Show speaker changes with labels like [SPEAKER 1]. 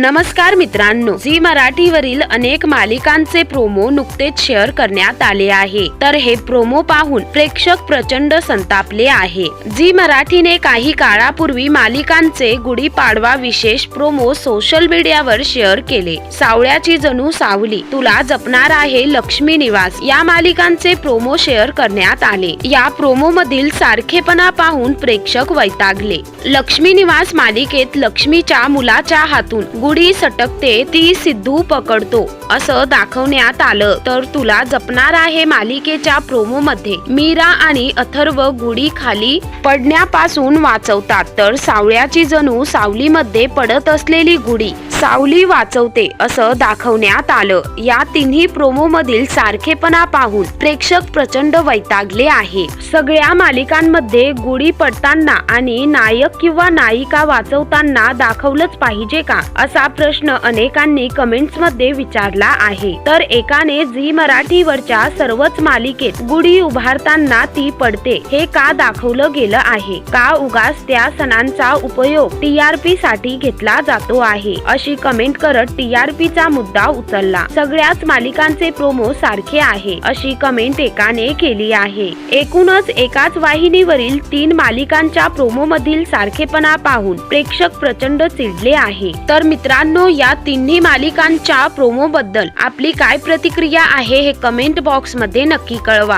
[SPEAKER 1] नमस्कार मित्रांनो झी मराठीवरील अनेक मालिकांचे प्रोमो नुकतेच शेअर करण्यात आले आहे. तर हे प्रोमो पाहून प्रेक्षक प्रचंड संतापले आहे. झी मराठीने काही काळापूर्वी मालिकांचे गुढीपाडवा विशेष प्रोमो सोशल मीडियावर शेअर केले. सावळ्याची जणू सावली तुला जपणार आहे लक्ष्मी निवास या मालिकांचे प्रोमो शेअर करण्यात आले. या प्रोमो मधील सारखेपणा पाहून प्रेक्षक वैतागले. लक्ष्मी निवास मालिकेत लक्ष्मीच्या मुलाच्या हातून गुढी सटकते ती सिद्धू पकडतो. असं दाखवण्यात आलं तर तुला जपणार आहे मालिकेच्या प्रोमो मध्ये मीरा आणि अथर्व गुडी खाली पडण्यापासून वाचवतात तर सावळ्याची जणू सावलीमध्ये पडत असलेली गुढी सावली वाचवते असं दाखवण्यात आलं. या तिन्ही प्रोमो मधील सारखेपणा पाहून प्रेक्षक प्रचंड वैतागले आहे. सगळ्या मालिकांमध्ये गुढी पडताना आणि नायक किंवा नायिका वाचवताना दाखवलंच पाहिजे का असा प्रश्न अनेकांनी कमेंट्समध्ये विचारला आहे. तर एकाने झी मराठीवरच्या सर्वच मालिकेत गुढी उभारताना ती पडते. हे का दाखवलं गेलं आहे? का उगाच त्या सणांचा उपयोग टीआरपी साठी घेतला जातो आहे? अशी कमेंट करत टीआरपी चा मुद्दा उचलला. सगळ्याच मालिकांचे प्रोमो सारखे आहे अशी कमेंट एकाने केली आहे. एकूणच एकाच वाहिनीवरील तीन मालिकांच्या प्रोमो मधील सारखेपणा पाहून प्रेक्षक प्रचंड चिडले आहे. तर मित्रांनो या तिन्ही मालिकांच्या प्रोमो बद्दल आपली काय प्रतिक्रिया आहे हे कमेंट बॉक्समध्ये नक्की कळवा.